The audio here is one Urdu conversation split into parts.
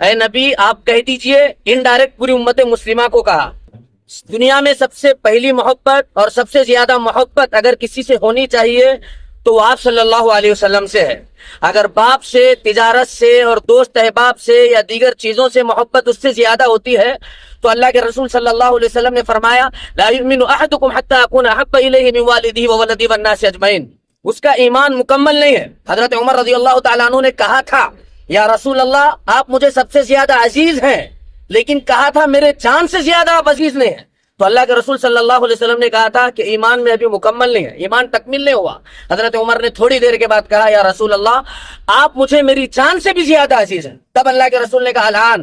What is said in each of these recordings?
اے نبی، آپ کہہ دیجیے انڈائریکٹ پوری امت مسلمہ کو کہا۔ دنیا میں سب سے پہلی محبت اور سب سے زیادہ محبت اگر کسی سے ہونی چاہیے، تو آپ صلی اللہ علیہ وسلم سے ہے۔ اگر باپ سے، تجارت سے اور دوست احباب سے یا دیگر چیزوں سے محبت اس سے زیادہ ہوتی ہے، تو اللہ کے رسول صلی اللہ علیہ وسلم نے فرمایا، لا يؤمن احدكم حتى اكون احب اليه من والده وولده والناس اجمعين۔ اس کا ایمان مکمل نہیں ہے۔ حضرت عمر رضی اللہ تعالیٰ عنہ نے کہا تھا یا رسول اللہ، آپ مجھے سب سے زیادہ عزیز ہیں۔ لیکن کہا تھا میرے جان سے زیادہ آپ عزیز نہیں ہیں۔ تو اللہ کے رسول صلی اللہ علیہ وسلم نے کہا تھا کہ ایمان میں ابھی مکمل نہیں ہے۔ ایمان تکمیل نہیں ہوا۔ حضرت عمر نے تھوڑی دیر کے بعد کہا، یا رسول اللہ، آپ مجھے میری جان سے بھی زیادہ عزیز ہیں۔ تب اللہ کے رسول نے کہا، الان،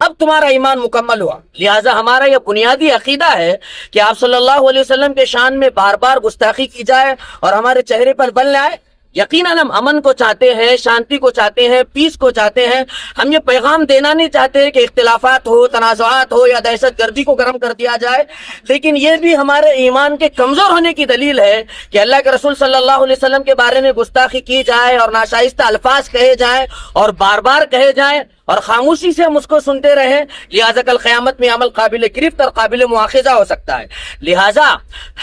اب تمہارا ایمان مکمل ہوا۔ لہٰذا ہمارا یہ بنیادی عقیدہ ہے کہ آپ صلی اللہ علیہ وسلم کے شان میں بار بار گستاخی کی جائے اور ہمارے چہرے پر بل لائے آئے۔ یقیناً ہم امن کو چاہتے ہیں، شانتی کو چاہتے ہیں پیس کو چاہتے ہیں۔ ہم یہ پیغام دینا نہیں چاہتے کہ اختلافات ہو، تنازعات ہو یا دہشت گردی کو گرم کر دیا جائے۔ لیکن یہ بھی ہمارے ایمان کے کمزور ہونے کی دلیل ہے کہ اللہ کے رسول صلی اللہ علیہ وسلم کے بارے میں گستاخی کی جائے اور ناشائستہ الفاظ کہے جائیں اور بار بار کہے جائیں۔ اور خاموشی سے ہم اس کو سنتے رہے لہٰذا کل قیامت میں عمل قابل گرفت اور قابل مواخذہ ہو سکتا ہے۔ لہٰذا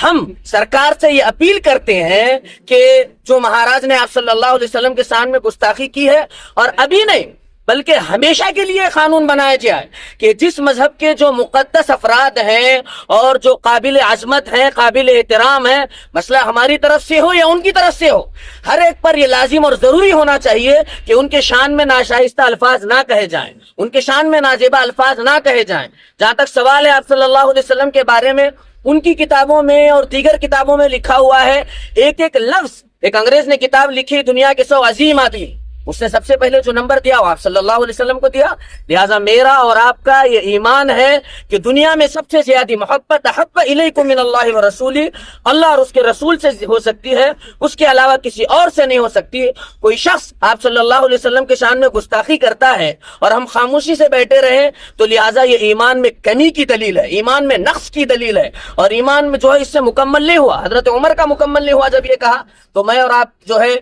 ہم سرکار سے یہ اپیل کرتے ہیں کہ جو مہاراج نے آپ صلی اللہ علیہ وسلم کے سان میں گستاخی کی ہے اور ابھی نہیں بلکہ ہمیشہ کے لیے قانون بنایا جائے کہ جس مذہب کے جو مقدس افراد ہیں اور جو قابل عظمت ہیں، قابل احترام ہیں، مسئلہ ہماری طرف سے ہو یا ان کی طرف سے ہو، ہر ایک پر یہ لازم اور ضروری ہونا چاہیے کہ ان کے شان میں ناشائستہ الفاظ نہ کہے جائیں، ان کے شان میں ناجیبہ الفاظ نہ کہے جائیں۔ جہاں تک سوال ہے آپ صلی اللہ علیہ وسلم کے بارے میں، ان کی کتابوں میں اور دیگر کتابوں میں لکھا ہوا ہے، ایک ایک لفظ، ایک انگریز نے کتاب لکھی دنیا کے سو عظیم آدمی۔ اس نے سب سے پہلے جو نمبر دیا وہ آپ صلی اللہ علیہ وسلم کو دیا۔ لہٰذا میرا اور آپ کا یہ ایمان ہے کہ دنیا میں سب سے زیادہ محبت حب الیکم من اللہ و رسولی، اللہ اور اس کے رسول سے ہو سکتی ہے، اس کے علاوہ کسی اور سے نہیں ہو سکتی۔ کوئی شخص آپ صلی اللہ علیہ وسلم کے شان میں گستاخی کرتا ہے اور ہم خاموشی سے بیٹھے رہے، تو لہٰذا یہ ایمان میں کمی کی دلیل ہے، ایمان میں نقص کی دلیل ہے۔ اور ایمان میں جو ہے، اس سے مکمل نہیں ہوا۔ حضرت عمر کا مکمل نہیں ہوا جب یہ کہا۔ تو میں اور آپ جو ہے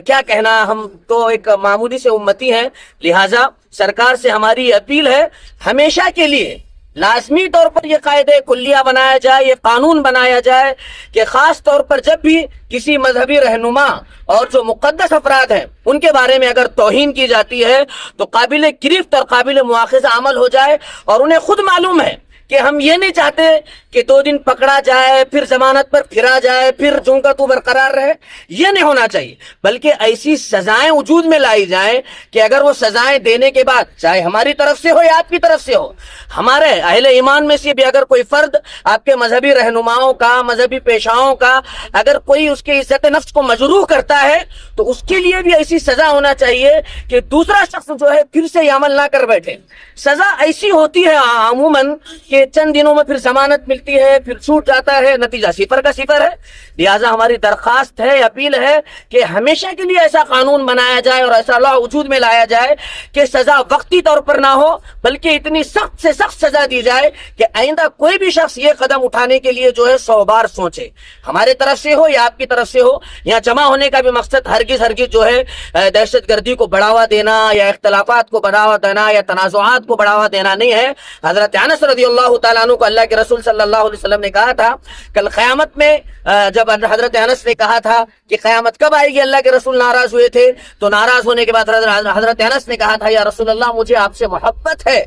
کیا کہنا، ہم تو ایک معمولی سے امتی ہیں، لہٰذا سرکار سے ہماری اپیل ہے ہمیشہ کے لیے لازمی طور پر یہ قاعد کلیہ بنایا جائے، یہ قانون بنایا جائے کہ خاص طور پر جب بھی کسی مذہبی رہنما اور جو مقدس افراد ہیں، ان کے بارے میں اگر توہین کی جاتی ہے تو قابل گرفت اور قابل مواخذ عمل ہو جائے اور انہیں خود معلوم ہے۔ کہ ہم یہ نہیں چاہتے کہ دو دن پکڑا جائے، پھر زمانت پر پھرا جائے، پھر جون کا تو برقرار رہے، یہ نہیں ہونا چاہیے۔ بلکہ ایسی سزائیں وجود میں لائی جائیں کہ اگر وہ سزائیں دینے کے بعد، چاہے ہماری طرف سے ہو یا آپ کی طرف سے ہو، ہمارے اہل ایمان میں سے بھی اگر کوئی فرد آپ کے مذہبی رہنماؤں کا، مذہبی پیشاؤں کا اگر کوئی اس کے عزت نفس کو مجروح کرتا ہے، تو اس کے لیے بھی ایسی سزا ہونا چاہیے کہ دوسرا شخص جو ہے پھر سے عمل نہ کر بیٹھے۔ سزا ایسی ہوتی ہے عموماً کہ چند دنوں میں پھر ضمانت ملتی ہے، پھر چھوٹ جاتا ہے، نتیجہ صفر کا صفر ہے۔ لہٰذا ہماری درخواست ہے، اپیل ہے کہ ہمیشہ کے لیے ایسا قانون بنایا جائے اور ایسا لا وجود میں لایا جائے کہ سزا وقتی طور پر نہ ہو، بلکہ اتنی سخت سے سخت سزا دی جائے کہ آئندہ کوئی بھی شخص یہ قدم اٹھانے کے لیے جو ہے سو بار سوچے۔ ہمارے طرف سے ہو یا آپ کی طرف سے ہو یا جمع ہونے کا بھی مقصد ہرگز ہرگز جو ہے دہشت گردی کو بڑھاوا دینا یا اختلافات کو بڑھاوا دینا یا تنازعات کو بڑھاوا دینا نہیں ہے۔ حضرت انس رضی اللہ اللہ تعالیٰ عنہ کو اللہ کے رسول صلی اللہ علیہ وسلم نے کہا تھا، کل قیامت میں جب حضرت انس نے کہا تھا کہ قیامت کب آئے گی، اللہ کے رسول ناراض ہوئے تھے، تو ناراض ہونے کے بعد حضرت انس نے کہا تھا، یا رسول اللہ، مجھے آپ سے محبت ہے۔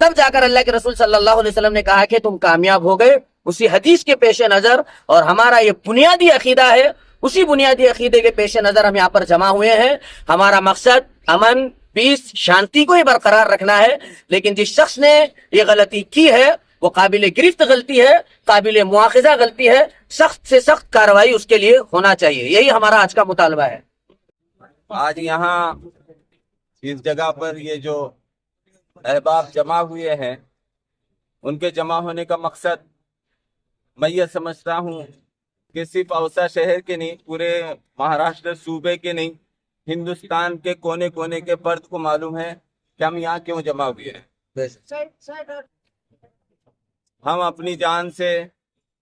تب جا کر اللہ کے رسول صلی اللہ علیہ وسلم نے کہا کہ تم کامیاب ہو گئے۔ اسی حدیث کے پیش نظر اور ہمارا یہ بنیادی عقیدہ ہے، اسی بنیادی عقیدے کے پیش نظر ہم یہاں پر جمع ہوئے ہیں۔ ہمارا مقصد امن پیس شانتی کو ہی برقرار رکھنا ہے۔ لیکن جس شخص نے یہ غلطی کی ہے، وہ قابل گرفت غلطی ہے، قابل مواخذہ غلطی ہے، سخت سے سخت کاروائی اس کے لیے ہونا چاہیے۔ یہی ہمارا آج کا مطالبہ ہے۔ آج یہاں اس جگہ پر یہ جو احباب جمع ہوئے ہیں، ان کے جمع ہونے کا مقصد میں یہ سمجھتا ہوں کہ صرف اوسا شہر کے نہیں، پورے مہاراشٹر صوبے کے نہیں ہندوستان کے کونے کونے کے پرد کو معلوم ہے کہ ہم یہاں کیوں جمع ہوئے ہیں۔ ہم اپنی جان سے،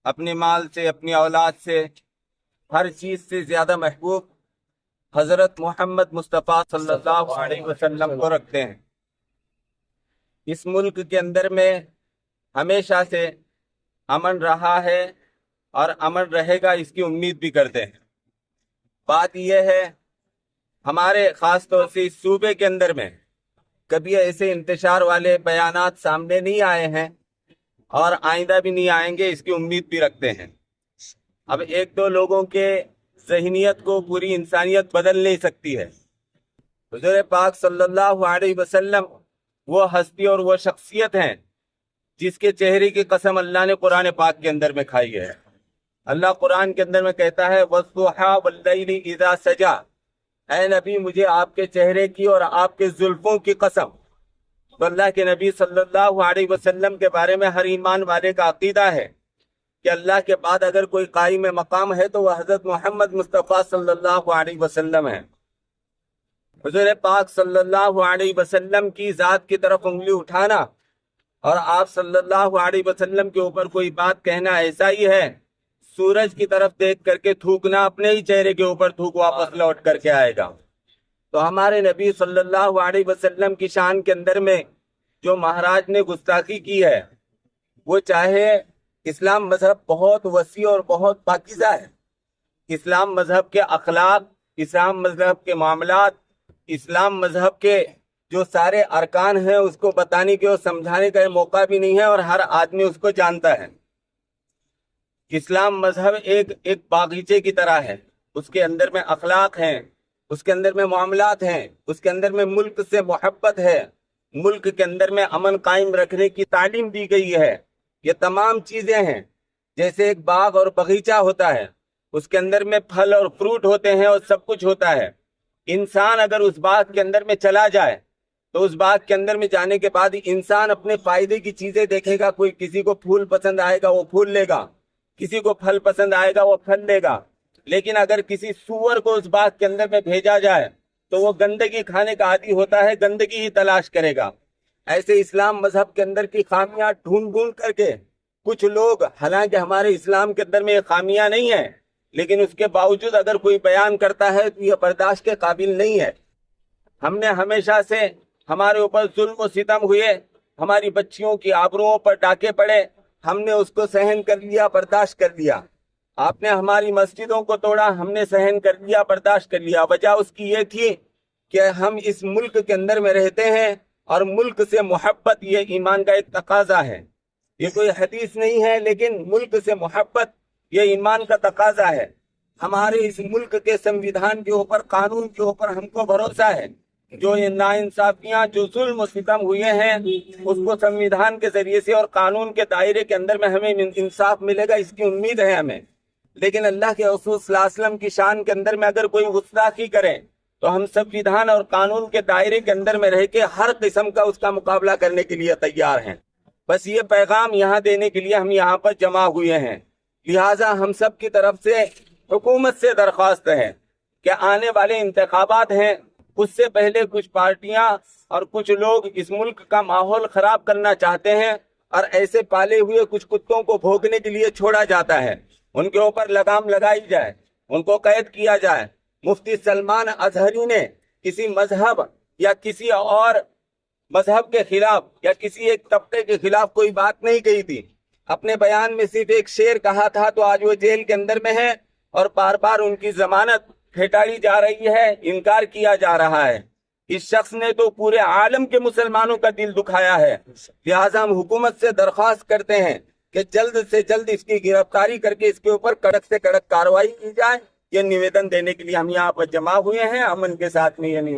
اپنے مال سے، اپنی اولاد سے ہر چیز سے زیادہ محبوب حضرت محمد مصطفیٰ صلی اللہ علیہ وسلم کو رکھتے ہیں۔ اس ملک کے اندر میں ہمیشہ سے امن رہا ہے اور امن رہے گا، اس کی امید بھی کرتے ہیں۔ بات یہ ہے ہمارے خاص طور سے اس صوبے کے اندر میں کبھی ایسے انتشار والے بیانات سامنے نہیں آئے ہیں اور آئندہ بھی نہیں آئیں گے، اس کی امید بھی رکھتے ہیں۔ اب ایک دو لوگوں کے ذہنیت کو پوری انسانیت بدل نہیں سکتی ہے۔ حضور پاک صلی اللہ علیہ وسلم وہ ہستی اور وہ شخصیت ہیں جس کے چہرے کی قسم اللہ نے قرآن پاک کے اندر میں کھائی ہے۔ اللہ قرآن کے اندر میں کہتا ہے وَالضُّحَى وَاللَّيْلِ اِذَا سَجَا اے نبی، مجھے آپ کے چہرے کی اور آپ کے زلفوں کی قسم۔ تو اللہ کے نبی صلی اللہ علیہ وسلم کے بارے میں ہر ایمان والے کا عقیدہ ہے کہ اللہ کے بعد اگر کوئی قائم مقام ہے تو وہ حضرت محمد مصطفیٰ صلی اللہ علیہ وسلم ہے حضور پاک صلی اللہ علیہ وسلم کی ذات کی طرف انگلی اٹھانا اور آپ صلی اللہ علیہ وسلم کے اوپر کوئی بات کہنا ایسا ہی ہے سورج کی طرف دیکھ کر کے تھوکنا اپنے ہی چہرے کے اوپر تھوک واپس لوٹ کر کے آئے گا۔ تو ہمارے نبی صلی اللہ علیہ وسلم کی شان کے اندر میں جو مہاراج نے گستاخی کی ہے، وہ چاہے اسلام مذہب بہت وسیع اور بہت پاکیزہ ہے۔ اسلام مذہب کے اخلاق، اسلام مذہب کے معاملات، اسلام مذہب کے جو سارے ارکان ہیں، اس کو بتانے کے اور سمجھانے کا موقع بھی نہیں ہے اور ہر آدمی اس کو جانتا ہے۔ اسلام مذہب ایک ایک باغیچے کی طرح ہے۔ اس کے اندر میں اخلاق ہیں، اس کے اندر میں معاملات ہیں، اس کے اندر میں ملک سے محبت ہے۔ ملک کے اندر میں امن قائم رکھنے کی تعلیم دی گئی ہے۔ یہ تمام چیزیں ہیں۔ جیسے ایک باغ اور باغیچہ ہوتا ہے، اس کے اندر میں پھل اور فروٹ ہوتے ہیں اور سب کچھ ہوتا ہے۔ انسان اگر اس باغ کے اندر میں چلا جائے، تو اس باغ کے اندر میں جانے کے بعد انسان اپنے فائدے کی چیزیں دیکھے گا، کوئی کسی کو پھول پسند آئے گا، وہ پھول لے گا۔ کسی کو پھل پسند آئے گا وہ پھل لے گا۔ لیکن اگر کسی سور کو اس بات کے اندر میں بھیجا جائے، تو وہ گندگی کھانے کا عادی ہوتا ہے، گندگی ہی تلاش کرے گا۔ ایسے اسلام مذہب کے اندر کی خامیاں ڈھونڈ ڈھونڈ کر کے کچھ لوگ، حالانکہ ہمارے اسلام کے اندر میں یہ خامیاں نہیں ہیں، لیکن اس کے باوجود اگر کوئی بیان کرتا ہے تو یہ برداشت کے قابل نہیں ہے۔ ہم نے ہمیشہ سے ہمارے اوپر ظلم و ستم ہوئے، ہماری بچیوں کی آبروں پر ڈاکے پڑے ہم نے اس کو سہن کر لیا، برداشت کر لیا۔ آپ نے ہماری مسجدوں کو توڑا، ہم نے سہن کر لیا، برداشت کر لیا۔ وجہ اس کی یہ تھی کہ ہم اس ملک کے اندر میں رہتے ہیں اور ملک سے محبت یہ ایمان کا ایک تقاضا ہے۔ یہ کوئی حدیث نہیں ہے، لیکن ملک سے محبت یہ ایمان کا تقاضا ہے۔ ہمارے اس ملک کے سنویدھان کے اوپر، قانون کے اوپر ہم کو بھروسہ ہے۔ جو ناانصافیاں، جو ظلم و ستم ہوئے ہیں، اس کو سنویدھان کے ذریعے سے اور قانون کے دائرے کے اندر میں ہمیں انصاف ملے گا، اس کی امید ہے ہمیں۔ لیکن اللہ کے حصول صلی اللہ علیہ وسلم کی شان کے اندر میں اگر کوئی غسا کی کریں تو ہم سنویدھان اور قانون کے دائرے کے اندر میں رہ کے ہر قسم کا اس کا مقابلہ کرنے کے لیے تیار ہیں۔ بس یہ پیغام یہاں دینے کے لیے ہم یہاں پر جمع ہوئے ہیں۔ لہٰذا ہم سب کی طرف سے حکومت سے درخواست ہے کہ آنے والے انتخابات ہیں۔ اس سے پہلے کچھ پارٹیاں اور کچھ لوگ اس ملک کا ماحول خراب کرنا چاہتے ہیں اور ایسے پالے ہوئے کچھ کتوں کو بھوکنے کے لیے چھوڑا جاتا ہے۔ ان کے اوپر لگام لگائی جائے، ان کو قید کیا جائے۔ مفتی سلمان اظہری نے کسی مذہب یا کسی اور مذہب کے خلاف یا کسی ایک طبقے کے خلاف کوئی بات نہیں کہی تھی۔ اپنے بیان میں صرف ایک شیر کہا تھا تو آج وہ جیل کے اندر میں ہیں اور بار بار ان کی ضمانت پھیٹائی جا رہی ہے، انکار کیا جا رہا ہے۔ اس شخص نے تو پورے عالم کے مسلمانوں کا دل دکھایا ہے۔ لہٰذا ہم حکومت سے درخواست کرتے ہیں کہ جلد سے جلد اس کی گرفتاری کر کے اس کے اوپر کڑک سے کڑک کاروائی کی جائے۔ یہ نویدن دینے کے لیے ہم یہاں پر جمع ہوئے ہیں۔ امن کے ساتھ میں یہ نویدن